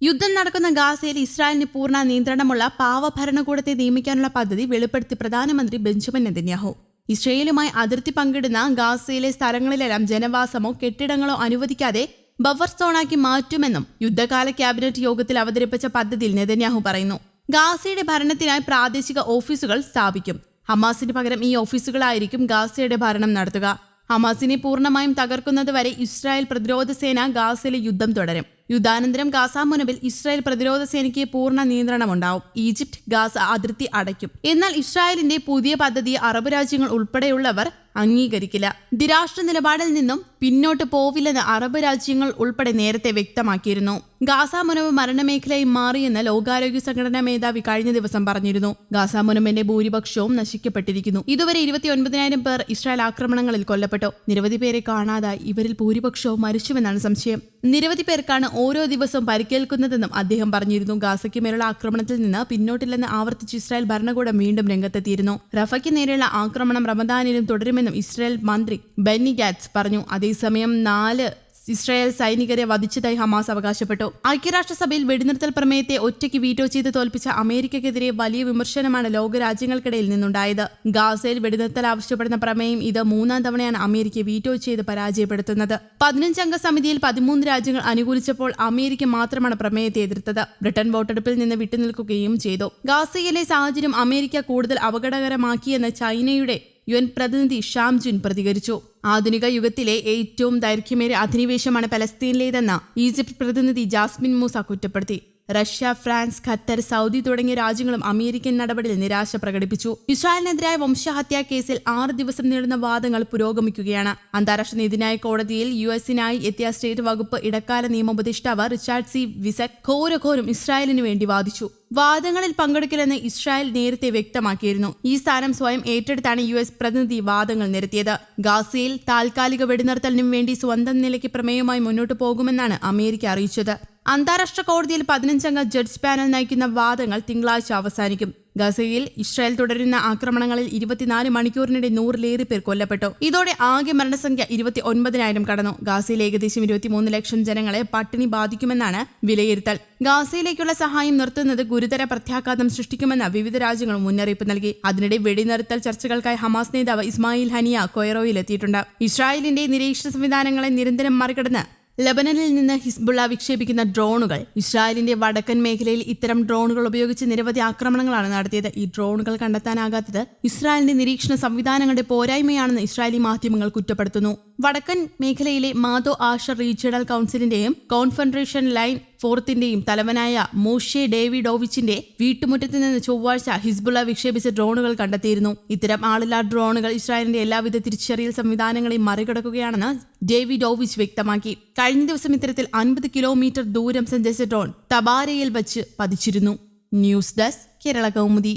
യുദ്ധം നടക്കുന്ന ഗാസയിൽ ഇസ്രായേലിന് പൂർണ നിയന്ത്രണമുള്ള പാവ ഭരണകൂടത്തെ നിയമിക്കാനുള്ള പദ്ധതി വെളിപ്പെടുത്തി പ്രധാനമന്ത്രി ബെഞ്ചമിൻ നെതന്യാഹു. ഇസ്രയേലുമായി അതിർത്തി പങ്കിടുന്ന ഗാസയിലെ സ്ഥലങ്ങളിലെല്ലാം ജനവാസമോ കെട്ടിടങ്ങളോ അനുവദിക്കാതെ ബഫർ സോണാക്കി മാറ്റുമെന്നും യുദ്ധകാല ക്യാബിനറ്റ് യോഗത്തിൽ അവതരിപ്പിച്ച പദ്ധതിയിൽ നെതന്യാഹു പറയുന്നു. ഗാസയുടെ ഭരണത്തിനായി പ്രാദേശിക ഓഫീസുകൾ സ്ഥാപിക്കും. ഹമാസിന് പകരം ഈ ഓഫീസുകളായിരിക്കും ഗാസയുടെ ഭരണം നടത്തുക. ഹമാസിനെ പൂർണമായും തകർക്കുന്നതുവരെ ഇസ്രായേൽ പ്രതിരോധ സേന ഗാസയിലെ യുദ്ധം തുടരും. യുദ്ധാനന്തരം ഗാസ മുനമ്പിൽ ഇസ്രായേൽ പ്രതിരോധ സേനയ്ക്ക് പൂർണ നിയന്ത്രണമുണ്ടാവും. ഈജിപ്ത് ഗാസ അതിർത്തി അടയ്ക്കും. എന്നാൽ ഇസ്രായേലിന്റെ പുതിയ പദ്ധതി അറബ് രാജ്യങ്ങൾ ഉൾപ്പെടെയുള്ളവർ അംഗീകരിക്കില്ല. ദ്വിരാഷ്ട്ര നിലപാടിൽ നിന്നും പിന്നോട്ട് പോവില്ലെന്ന് അറബ് രാജ്യങ്ങൾ ഉൾപ്പെടെ നേരത്തെ വ്യക്തമാക്കിയിരുന്നു. ഗാസ മരണമേഖലയിൽ മരണമേഖലയായി മാറിയെന്ന് ലോകാരോഗ്യ സംഘടനാ മേധാവി കഴിഞ്ഞ ദിവസം പറഞ്ഞിരുന്നു. ഗാസ മുനമ്പിന്റെ ഭൂരിപക്ഷവും നശിക്കപ്പെട്ടിരിക്കുന്നു. ഇതുവരെ ഇരുപത്തിയൊൻപതിനായിരം പേർ ഇസ്രായേൽ ആക്രമണങ്ങളിൽ കൊല്ലപ്പെട്ടു. നിരവധി പേരെ കാണാതായി ഇവരിൽ ഭൂരിപക്ഷവും മരിച്ചുവെന്നാണ് സംശയം. നിരവധി പേർക്കാണ് ഓരോ ദിവസവും പരിക്കേൽക്കുന്നതെന്നും അദ്ദേഹം പറഞ്ഞിരുന്നു. ഗാസയ്ക്ക് മേലുള്ള ആക്രമണത്തിൽ നിന്ന് പിന്നോട്ടില്ലെന്ന് ആവർത്തിച്ച് ഇസ്രായേൽ ഭരണകൂടം വീണ്ടും രംഗത്തെത്തിയിരുന്നു. റഫയ്ക്ക് നേരെയുള്ള ആക്രമണം റമദാനിലും തുടരുമെന്നും ഇസ്രായേൽ മന്ത്രി ബെന്നി ഗാറ്റ്സ് പറഞ്ഞു. അതേസമയം നാല് ഇസ്രായേൽ സൈനികരെ വധിച്ചതായി ഹമാസ് അവകാശപ്പെട്ടു. ഐക്യരാഷ്ട്രസഭയിൽ വെടിനിർത്തൽ പ്രമേയത്തെ ഒറ്റയ്ക്ക് വീറ്റോ ചെയ്ത് തോൽപ്പിച്ച അമേരിക്കയ്ക്കെതിരെ വലിയ വിമർശനമാണ് ലോകരാജ്യങ്ങൾക്കിടയിൽ നിന്നുണ്ടായത്. ഗാസയിൽ വെടിനിർത്തൽ ആവശ്യപ്പെടുന്ന പ്രമേയം ഇത് മൂന്നാം തവണയാണ് അമേരിക്ക വീറ്റോ ചെയ്ത് പരാജയപ്പെടുത്തുന്നത്. പതിനഞ്ചംഗ സമിതിയിൽ പതിമൂന്ന് രാജ്യങ്ങൾ അനുകൂലിച്ചപ്പോൾ അമേരിക്ക മാത്രമാണ് പ്രമേയത്തെ എതിർത്തത്. ബ്രിട്ടൻ വോട്ടെടുപ്പിൽ നിന്ന് വിട്ടുനിൽക്കുകയും ചെയ്തു. ഗാസയിലെ സാഹചര്യം അമേരിക്ക കൂടുതൽ അപകടകരമാക്കിയെന്ന് ചൈനയുടെ യു പ്രതിനിധി ഷാം ജുൻ പ്രതികരിച്ചു. ആധുനിക യുഗത്തിലെ ഏറ്റവും ദൈർഘ്യമേറിയ അധിനിവേശമാണ് പലസ്തീനിലേതെന്ന് ഈജിപ്ത് പ്രതിനിധി ജാസ്മിൻ മൂസ കുറ്റപ്പെടുത്തി. റഷ്യ ഫ്രാൻസ് ഖത്തർ സൗദി തുടങ്ങിയ രാജ്യങ്ങളും അമേരിക്കൻ നടപടിയിൽ നിരാശ പ്രകടിപ്പിച്ചു. ഇസ്രായേലിനെതിരായ വംശഹത്യാ കേസിൽ ആറ് ദിവസം നീളുന്ന വാദങ്ങൾ പുരോഗമിക്കുകയാണ്. അന്താരാഷ്ട്ര നീതിന്യായ കോടതിയിൽ യു എസിനായി എത്തിയ സ്റ്റേറ്റ് വകുപ്പ് ഇടക്കാല നിയമോപദേഷ്ടാവ് റിച്ചാർഡ് സി. വിസക് ഘോരഘോരം ഇസ്രായേലിന് വേണ്ടി വാദിച്ചു. വാദങ്ങളിൽ പങ്കെടുക്കില്ലെന്ന് ഇസ്രായേൽ നേരത്തെ വ്യക്തമാക്കിയിരുന്നു. ഈ സ്ഥാനം സ്വയം ഏറ്റെടുത്താണ് യു എസ് പ്രതിനിധി വാദങ്ങൾ നിരത്തിയത്. ഗാസയിൽ താൽക്കാലിക വെടിനിർത്തലിനും വേണ്ടി സ്വന്തം നിലയ്ക്ക് പ്രമേയവുമായി മുന്നോട്ടു പോകുമെന്നാണ് അമേരിക്ക അറിയിച്ചത്. അന്താരാഷ്ട്ര കോടതിയിൽ പതിനഞ്ചംഗ ജഡ്ജ് പാനൽ നയിക്കുന്ന വാദങ്ങൾ തിങ്കളാഴ്ച അവസാനിക്കും. ഗസയിൽ ഇസ്രായേൽ തുടരുന്ന ആക്രമണങ്ങളിൽ ഇരുപത്തിനാല് മണിക്കൂറിനിടെ നൂറിലേറെ പേർ കൊല്ലപ്പെട്ടു. ഇതോടെ ആകെ മരണസംഖ്യ ഇരുപത്തി ഒൻപതിനായിരം കടന്നു. ഗാസയിൽ ഏകദേശം ഇരുപത്തിമൂന്ന് ലക്ഷം ജനങ്ങളെ പട്ടിണി ബാധിക്കുമെന്നാണ് വിലയിരുത്തൽ. ഗാസയിലേക്കുള്ള സഹായം നിർത്തുന്നത് ഗുരുതര പ്രത്യാഘാതം സൃഷ്ടിക്കുമെന്ന് വിവിധ രാജ്യങ്ങൾ മുന്നറിയിപ്പ് നൽകി. അതിനിടെ വെടിനിർത്തൽ ചർച്ചകൾക്കായി ഹമാസ് നേതാവ് ഇസ്മായിൽ ഹനിയ കൊയറോയിൽ എത്തിയിട്ടുണ്ട് ഇസ്രായേലിന്റെ നിരീക്ഷണ സംവിധാനങ്ങളെ നിരന്തരം മറികടന്ന് ലബനനിൽ നിന്ന് ഹിസ്ബുള്ള വിക്ഷേപിക്കുന്ന ഡ്രോണുകൾ. ഇസ്രായേലിന്റെ വടക്കൻ മേഖലയിൽ ഇത്തരം ഡ്രോണുകൾ ഉപയോഗിച്ച് നിരവധി ആക്രമണങ്ങളാണ് നടത്തിയത്. ഈ ഡ്രോണുകൾ കണ്ടെത്താനാകാത്തത് ഇസ്രായേലിന്റെ നിരീക്ഷണ സംവിധാനങ്ങളുടെ പോരായ്മയാണെന്ന് ഇസ്രായേലി മാധ്യമങ്ങൾ കുറ്റപ്പെടുത്തുന്നു. വടക്കൻ മേഖലയിലെ മാതോ ആഷർ റീജിയണൽ കൌൺസിലിന്റെയും കോൺഫെഡറേഷൻ ലൈൻ ഫോർത്തിന്റെയും തലവനായ മോഷെ ഡേവിഡോവിച്ചിന്റെ വീട്ടുമുറ്റത്ത് നിന്ന് ചൊവ്വാഴ്ച ഹിസ്ബുള്ള വിക്ഷേപിച്ച ഡ്രോണുകൾ കണ്ടെത്തിയിരുന്നു. ഇത്തരം ആളില്ലാ ഡ്രോണുകൾ ഇസ്രായേലിന്റെ എല്ലാവിധ തിരിച്ചറിയൽ സംവിധാനങ്ങളെയും മറികടക്കുകയാണെന്ന് ഡേവിഡ് ഓവിച്ച് വ്യക്തമാക്കി. കഴിഞ്ഞ ദിവസം ഇത്തരത്തിൽ അൻപത് കിലോമീറ്റർ ദൂരം സഞ്ചരിച്ച ഡ്രോൺ തബാരയിൽ വച്ച് പതിച്ചിരുന്നു. News desk Kerala Kaumudi.